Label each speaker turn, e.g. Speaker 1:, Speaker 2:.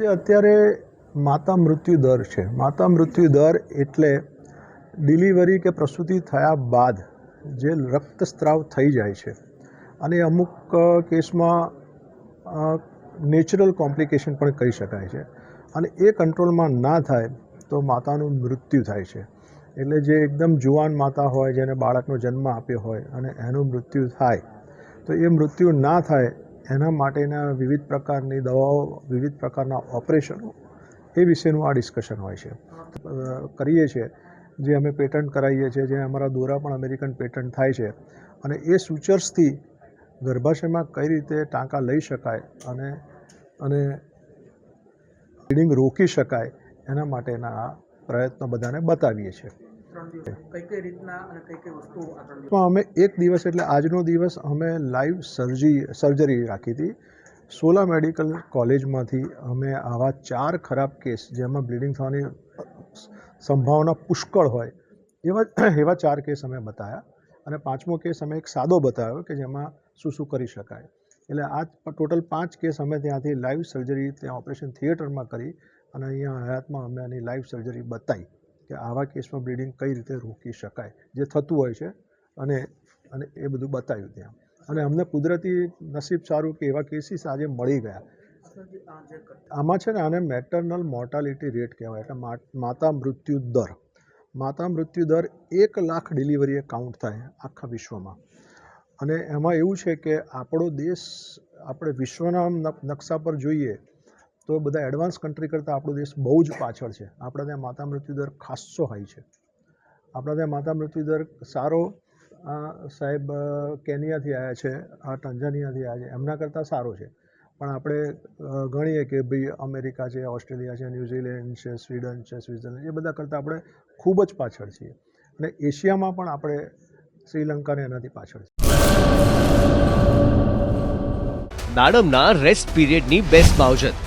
Speaker 1: જે અત્યારે માતા મૃત્યુ દર છે. માતા મૃત્યુ દર એટલે ડિલિવરી કે પ્રસૂતિ થયા બાદ જે રક્તસ્રાવ થઈ જાય છે. અને અમુક કેસમાં નેચરલ કોમ્પ્લિકેશન પણ કહી શકાય છે. અને એ કંટ્રોલમાં ના થાય તો માતાનું મૃત્યુ થાય છે. એટલે જે એકદમ જુવાન માતા હોય, જેને બાળકનો જન્મ આપ્યો હોય અને એનું મૃત્યુ થાય, તો એ મૃત્યુ ના થાય એના માટેના વિવિધ પ્રકારની દવાઓ, વિવિધ પ્રકારના ઓપરેશનો, એ વિશેનું આ ડિસ્કશન હોય છે. કરીએ છીએ, જે અમે પેટન્ટ કરાવીએ છીએ, જે અમારા દોરા પણ અમેરિકન પેટન્ટ થાય છે. અને એ સૂચર્સથી ગર્ભાશયમાં કઈ રીતે ટાંકા લઈ શકાય અને અને બ્લીડિંગ રોકી શકાય એના માટેના આ પ્રયત્નો બધાને બતાવીએ છીએ. અમે એક દિવસ એટલે આજનો દિવસ અમે લાઈવ સર્જી સર્જરી રાખી હતી. સોલા મેડિકલ કોલેજમાંથી અમે આવા ચાર ખરાબ કેસ જેમાં બ્લીડિંગ થવાની સંભાવના પુષ્કળ હોય, એવા એવા ચાર કેસ અમે બતાવ્યા અને પાંચમો કેસ અમે એક સાદો બતાવ્યો કે જેમાં શું શું કરી શકાય. એટલે આ ટોટલ પાંચ કેસ અમે ત્યાંથી લાઈવ સર્જરી ત્યાં ઓપરેશન થિયેટરમાં કરી અને અહીંયા હયાતમાં અમે આની લાઈવ સર્જરી બતાવી. કે આવા કેસમાં બ્લીડિંગ કઈ રીતે રોકી શકાય? જે થતું હોય છે અને અને એ બધું બતાવ્યું ત્યાં. અને અમને કુદરતી નસીબ સારું કે એવા કેસીસ આજે મળી ગયા. આમાં છે ને આને મેટર્નલ મોર્ટાલિટી રેટ કહેવાય, એટલે માતા મૃત્યુ દર. માતા મૃત્યુ દર એક લાખ ડિલિવરીએ કાઉન્ટ થાય આખા વિશ્વમાં. અને એમાં એવું છે કે આપણો દેશ, આપણે વિશ્વના નકશા પર જોઈએ તો બધા એડવાન્સ કન્ટ્રી કરતાં આપણો દેશ બહુ જ પાછળ છે. આપણા ત્યાં માતા મૃત્યુ દર ખાસ્સો હાઈ છે. આપણા ત્યાં માતા મૃત્યુ દર સારો સાહેબ કેનિયાથી આવ્યા છે, આ ટંજાનિયાથી આવ્યા છે, એમના કરતાં સારો છે. પણ આપણે ગણીએ કે ભાઈ અમેરિકા છે, ઓસ્ટ્રેલિયા છે, ન્યૂઝીલેન્ડ છે, સ્વીડન છે, સ્વિટ્ઝરલેન્ડ એ બધા કરતાં આપણે ખૂબ જ પાછળ છીએ. અને એશિયામાં પણ આપણે શ્રીલંકાને એનાથી પાછળ છીએ.
Speaker 2: દાડમના રેસ્ટ પીરિયડની બેસ્ટ માવજત